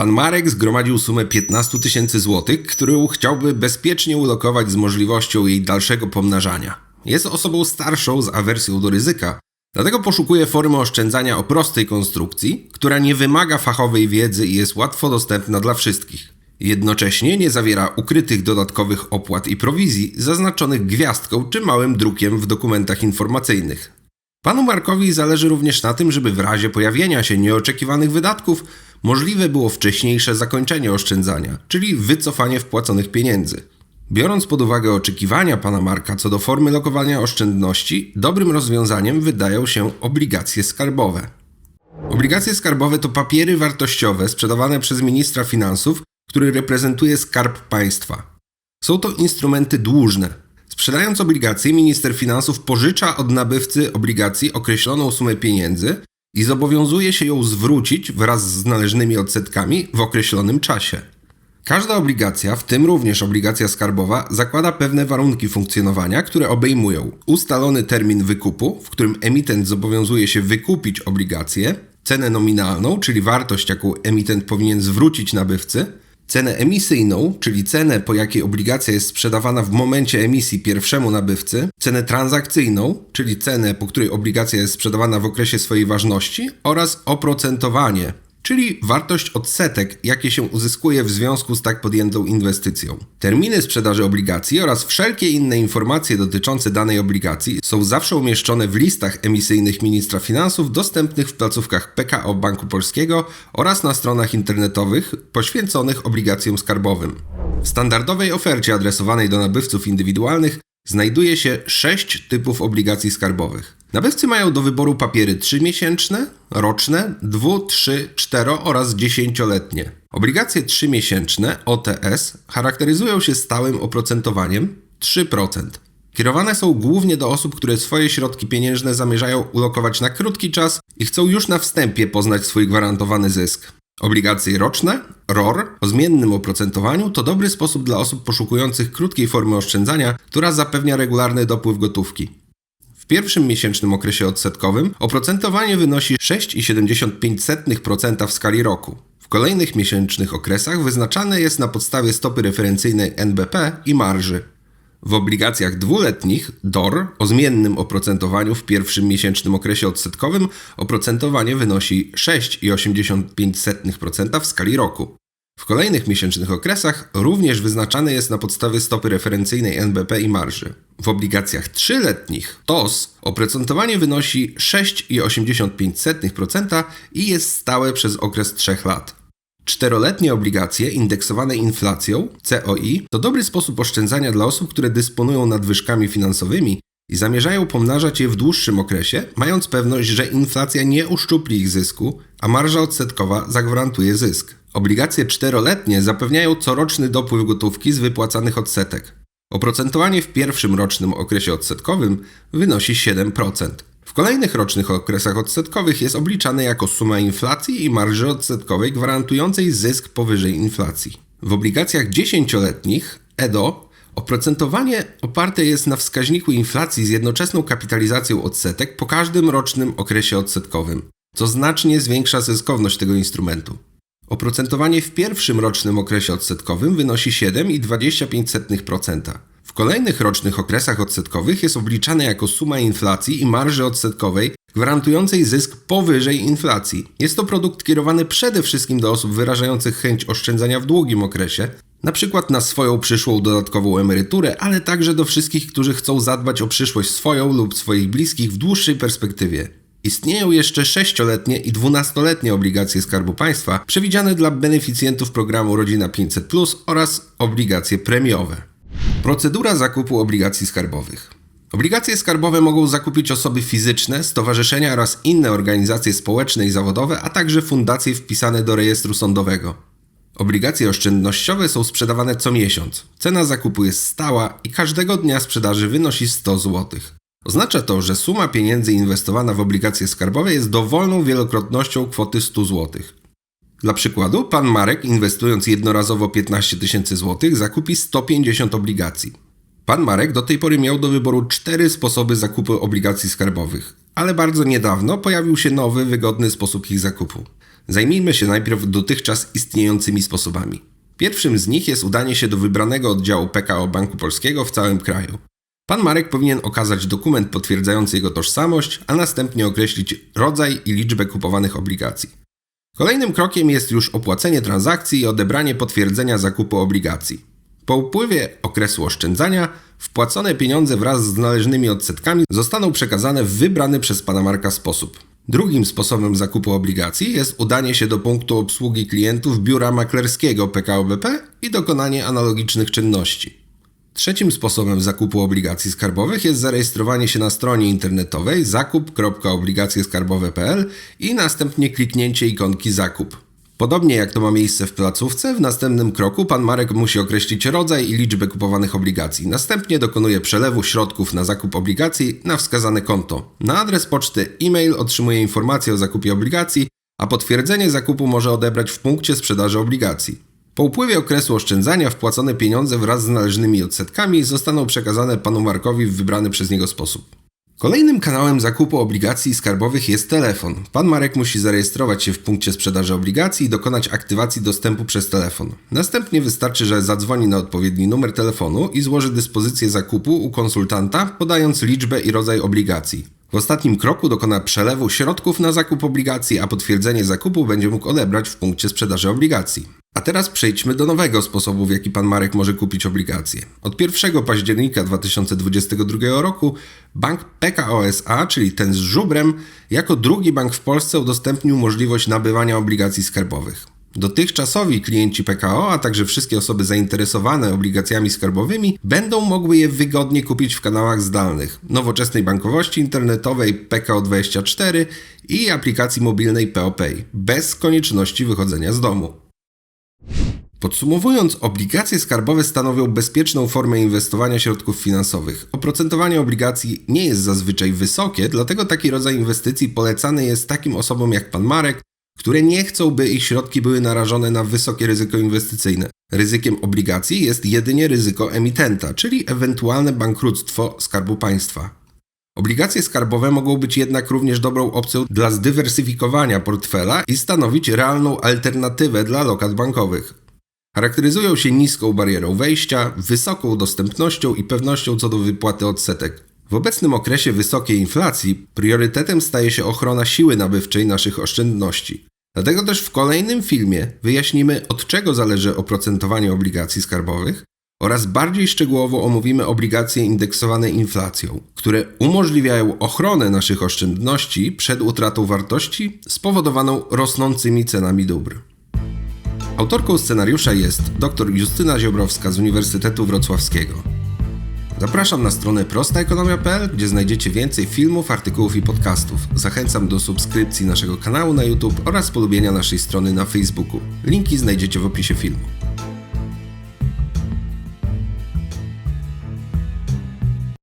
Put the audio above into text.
Pan Marek zgromadził sumę 15 tysięcy złotych, którą chciałby bezpiecznie ulokować z możliwością jej dalszego pomnażania. Jest osobą starszą z awersją do ryzyka, dlatego poszukuje formy oszczędzania o prostej konstrukcji, która nie wymaga fachowej wiedzy i jest łatwo dostępna dla wszystkich. Jednocześnie nie zawiera ukrytych dodatkowych opłat i prowizji zaznaczonych gwiazdką czy małym drukiem w dokumentach informacyjnych. Panu Markowi zależy również na tym, żeby w razie pojawienia się nieoczekiwanych wydatków możliwe było wcześniejsze zakończenie oszczędzania, czyli wycofanie wpłaconych pieniędzy. Biorąc pod uwagę oczekiwania pana Marka co do formy lokowania oszczędności, dobrym rozwiązaniem wydają się obligacje skarbowe. Obligacje skarbowe to papiery wartościowe sprzedawane przez ministra finansów, który reprezentuje skarb państwa. Są to instrumenty dłużne. Sprzedając obligacje, minister finansów pożycza od nabywcy obligacji określoną sumę pieniędzy i zobowiązuje się ją zwrócić wraz z należnymi odsetkami w określonym czasie. Każda obligacja, w tym również obligacja skarbowa, zakłada pewne warunki funkcjonowania, które obejmują ustalony termin wykupu, w którym emitent zobowiązuje się wykupić obligację, cenę nominalną, czyli wartość, jaką emitent powinien zwrócić nabywcy, cenę emisyjną, czyli cenę, po jakiej obligacja jest sprzedawana w momencie emisji pierwszemu nabywcy, cenę transakcyjną, czyli cenę, po której obligacja jest sprzedawana w okresie swojej ważności oraz oprocentowanie, czyli wartość odsetek, jakie się uzyskuje w związku z tak podjętą inwestycją. Terminy sprzedaży obligacji oraz wszelkie inne informacje dotyczące danej obligacji są zawsze umieszczone w listach emisyjnych ministra finansów dostępnych w placówkach PKO Banku Polskiego oraz na stronach internetowych poświęconych obligacjom skarbowym. W standardowej ofercie adresowanej do nabywców indywidualnych znajduje się sześć typów obligacji skarbowych. Nabywcy mają do wyboru papiery 3-miesięczne, roczne, 2, 3, 4 oraz 10-letnie. Obligacje 3-miesięczne OTS charakteryzują się stałym oprocentowaniem 3%. Kierowane są głównie do osób, które swoje środki pieniężne zamierzają ulokować na krótki czas i chcą już na wstępie poznać swój gwarantowany zysk. Obligacje roczne, ROR, o zmiennym oprocentowaniu to dobry sposób dla osób poszukujących krótkiej formy oszczędzania, która zapewnia regularny dopływ gotówki. Pierwszym miesięcznym okresie odsetkowym oprocentowanie wynosi 6,75% w skali roku. W kolejnych miesięcznych okresach wyznaczane jest na podstawie stopy referencyjnej NBP i marży. W obligacjach dwuletnich DOR o zmiennym oprocentowaniu w pierwszym miesięcznym okresie odsetkowym oprocentowanie wynosi 6,85% w skali roku. W kolejnych miesięcznych okresach również wyznaczane jest na podstawie stopy referencyjnej NBP i marży. W obligacjach trzyletnich TOS oprocentowanie wynosi 6,85% i jest stałe przez okres 3 lat. Czteroletnie obligacje indeksowane inflacją, COI, to dobry sposób oszczędzania dla osób, które dysponują nadwyżkami finansowymi i zamierzają pomnażać je w dłuższym okresie, mając pewność, że inflacja nie uszczupli ich zysku, a marża odsetkowa zagwarantuje zysk. Obligacje czteroletnie zapewniają coroczny dopływ gotówki z wypłacanych odsetek. Oprocentowanie w pierwszym rocznym okresie odsetkowym wynosi 7%. W kolejnych rocznych okresach odsetkowych jest obliczane jako suma inflacji i marży odsetkowej gwarantującej zysk powyżej inflacji. W obligacjach dziesięcioletnich EDO oprocentowanie oparte jest na wskaźniku inflacji z jednoczesną kapitalizacją odsetek po każdym rocznym okresie odsetkowym, co znacznie zwiększa zyskowność tego instrumentu. Oprocentowanie w pierwszym rocznym okresie odsetkowym wynosi 7,25%. W kolejnych rocznych okresach odsetkowych jest obliczane jako suma inflacji i marży odsetkowej gwarantującej zysk powyżej inflacji. Jest to produkt kierowany przede wszystkim do osób wyrażających chęć oszczędzania w długim okresie, na przykład na swoją przyszłą dodatkową emeryturę, ale także do wszystkich, którzy chcą zadbać o przyszłość swoją lub swoich bliskich w dłuższej perspektywie. Istnieją jeszcze 6-letnie i 12-letnie obligacje Skarbu Państwa przewidziane dla beneficjentów programu Rodzina 500 oraz obligacje premiowe. Procedura zakupu obligacji skarbowych. Obligacje skarbowe mogą zakupić osoby fizyczne, stowarzyszenia oraz inne organizacje społeczne i zawodowe, a także fundacje wpisane do rejestru sądowego. Obligacje oszczędnościowe są sprzedawane co miesiąc. Cena zakupu jest stała i każdego dnia sprzedaży wynosi 100 zł. Oznacza to, że suma pieniędzy inwestowana w obligacje skarbowe jest dowolną wielokrotnością kwoty 100 zł. Dla przykładu, pan Marek inwestując jednorazowo 15 tysięcy złotych zakupi 150 obligacji. Pan Marek do tej pory miał do wyboru cztery sposoby zakupu obligacji skarbowych, ale bardzo niedawno pojawił się nowy, wygodny sposób ich zakupu. Zajmijmy się najpierw dotychczas istniejącymi sposobami. Pierwszym z nich jest udanie się do wybranego oddziału PKO Banku Polskiego w całym kraju. Pan Marek powinien okazać dokument potwierdzający jego tożsamość, a następnie określić rodzaj i liczbę kupowanych obligacji. Kolejnym krokiem jest już opłacenie transakcji i odebranie potwierdzenia zakupu obligacji. Po upływie okresu oszczędzania wpłacone pieniądze wraz z należnymi odsetkami zostaną przekazane w wybrany przez pana Marka sposób. Drugim sposobem zakupu obligacji jest udanie się do punktu obsługi klientów biura maklerskiego PKO BP i dokonanie analogicznych czynności. Trzecim sposobem zakupu obligacji skarbowych jest zarejestrowanie się na stronie internetowej zakup.obligacjeskarbowe.pl i następnie kliknięcie ikonki zakup. Podobnie jak to ma miejsce w placówce, w następnym kroku pan Marek musi określić rodzaj i liczbę kupowanych obligacji. Następnie dokonuje przelewu środków na zakup obligacji na wskazane konto. Na adres poczty e-mail otrzymuje informację o zakupie obligacji, a potwierdzenie zakupu może odebrać w punkcie sprzedaży obligacji. Po upływie okresu oszczędzania wpłacone pieniądze wraz z należnymi odsetkami zostaną przekazane panu Markowi w wybrany przez niego sposób. Kolejnym kanałem zakupu obligacji skarbowych jest telefon. Pan Marek musi zarejestrować się w punkcie sprzedaży obligacji i dokonać aktywacji dostępu przez telefon. Następnie wystarczy, że zadzwoni na odpowiedni numer telefonu i złoży dyspozycję zakupu u konsultanta, podając liczbę i rodzaj obligacji. W ostatnim kroku dokona przelewu środków na zakup obligacji, a potwierdzenie zakupu będzie mógł odebrać w punkcie sprzedaży obligacji. A teraz przejdźmy do nowego sposobu, w jaki pan Marek może kupić obligacje. Od 1 października 2022 roku bank PKO SA, czyli ten z żubrem, jako drugi bank w Polsce udostępnił możliwość nabywania obligacji skarbowych. Dotychczasowi klienci PKO, a także wszystkie osoby zainteresowane obligacjami skarbowymi będą mogły je wygodnie kupić w kanałach zdalnych, nowoczesnej bankowości internetowej PKO24 i aplikacji mobilnej POPay, bez konieczności wychodzenia z domu. Podsumowując, obligacje skarbowe stanowią bezpieczną formę inwestowania środków finansowych. Oprocentowanie obligacji nie jest zazwyczaj wysokie, dlatego taki rodzaj inwestycji polecany jest takim osobom jak pan Marek, które nie chcą, by ich środki były narażone na wysokie ryzyko inwestycyjne. Ryzykiem obligacji jest jedynie ryzyko emitenta, czyli ewentualne bankructwo Skarbu Państwa. Obligacje skarbowe mogą być jednak również dobrą opcją dla zdywersyfikowania portfela i stanowić realną alternatywę dla lokat bankowych. Charakteryzują się niską barierą wejścia, wysoką dostępnością i pewnością co do wypłaty odsetek. W obecnym okresie wysokiej inflacji priorytetem staje się ochrona siły nabywczej naszych oszczędności. Dlatego też w kolejnym filmie wyjaśnimy, od czego zależy oprocentowanie obligacji skarbowych oraz bardziej szczegółowo omówimy obligacje indeksowane inflacją, które umożliwiają ochronę naszych oszczędności przed utratą wartości spowodowaną rosnącymi cenami dóbr. Autorką scenariusza jest dr Justyna Ziobrowska z Uniwersytetu Wrocławskiego. Zapraszam na stronę prostaekonomia.pl, gdzie znajdziecie więcej filmów, artykułów i podcastów. Zachęcam do subskrypcji naszego kanału na YouTube oraz polubienia naszej strony na Facebooku. Linki znajdziecie w opisie filmu.